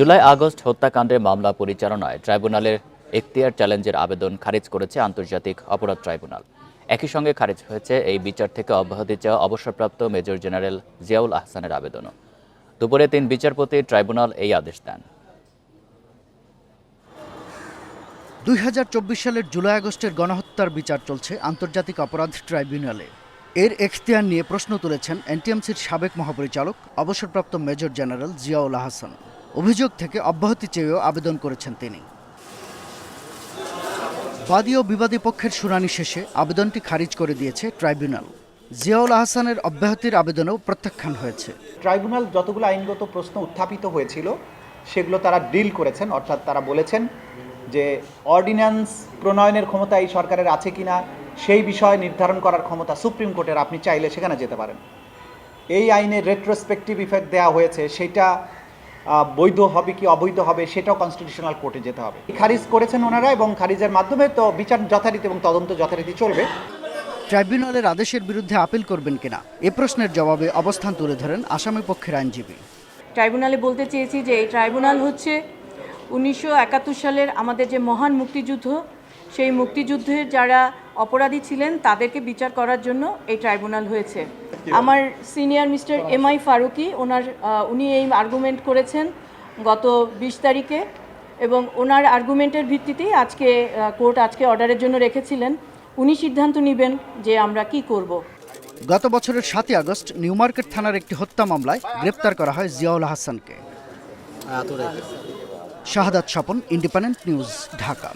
July August হত্যাকাণ্ডের মামলা পরিচালনায় ট্রাইব্যুনালের এখতিয়ার চ্যালেঞ্জের আবেদন খারিজ করেছে আন্তর্জাতিক অপরাধ ট্রাইব্যুনাল। একই সঙ্গে খারিজ হয়েছে এই বিচার থেকে অব্যাহতি চাওয়া অবসরপ্রাপ্ত মেজর জেনারেল জিয়াউল আহসানের আবেদনও। দুপুরে তিন বিচারপতি ট্রাইব্যুনাল এই আদেশ দেন। দুই চব্বিশ সালের জুলাই আগস্টের গণহত্যার বিচার চলছে আন্তর্জাতিক অপরাধ ট্রাইব্যুনালে। এর এখতিয়ার নিয়ে প্রশ্ন তুলেছেন এনটিএমসির সাবেক মহাপরিচালক, অবসরপ্রাপ্ত মেজর জেনারেল জিয়াউল আহসান। অভিযোগ থেকে অব্যাহতি চেয়েও আবেদন করেছেন তিনি। বাদী ও বিবাদী পক্ষের শুনানি শেষে আবেদনটি খারিজ করে দিয়েছে ট্রাইব্যুনাল। জিয়াউল আহসানের অব্যাহতির আবেদনও প্রত্যাখ্যান হয়েছে। ট্রাইব্যুনাল যতগুলো আইনগত প্রশ্ন উত্থাপিত হয়েছিল, সেগুলো তারা ডিল করেছেন, অর্থাৎ তারা বলেছেন যে অর্ডিন্যান্স প্রণয়নের ক্ষমতা এই সরকারের আছে কিনা, সেই বিষয় নির্ধারণ করার ক্ষমতা সুপ্রিম কোর্টের, আপনি চাইলে সেখানে যেতে পারেন। এই আইনে রেট্রোস্পেক্টিভ ইফেক্ট দেওয়া হয়েছে, সেটা বৈধ হবে কি অবৈধ হবে সেটাও কনস্টিটিউশনাল কোর্টে যেতে হবে। খারিজ করেছেন ওনারা এবং খারিজের মাধ্যমে তো বিচার যথারীতি এবং তদন্ত যথারীতি চলবে। ট্রাইব্যুনালের আদেশের বিরুদ্ধে আপিল করবেন কিনা? এ প্রশ্নের জবাবে অবস্থান তুলে ধরেন আসামি পক্ষের আইনজীবী। ট্রাইব্যুনালে বলতে চেয়েছি যে এই ট্রাইব্যুনাল হচ্ছে উনিশশো একাত্তর সালের আমাদের যে মহান মুক্তিযুদ্ধ সেই মুক্তিযুদ্ধের যারা অপরাধী ছিলেন তাদেরকে বিচার করার জন্য এই ট্রাইব্যুনাল হয়েছে। আমার senior mister M I Faruqui ওনার উনি এই আর্গুমেন্ট করেছেন গত বিশ তারিখে এবং ওনার আর্গুমেন্টের ভিত্তিতেই আজকে কোর্ট আজকে অর্ডারের জন্য রেখেছিলেন। উনি সিদ্ধান্ত নেবেন যে আমরা কি করব। গত বছরের সাতই আগস্ট নিউমার্কেট থানার একটি হত্যা মামলায় গ্রেপ্তার করা হয় জিয়াউল হাসানকে। Shahadat Swapan independent news Dhaka.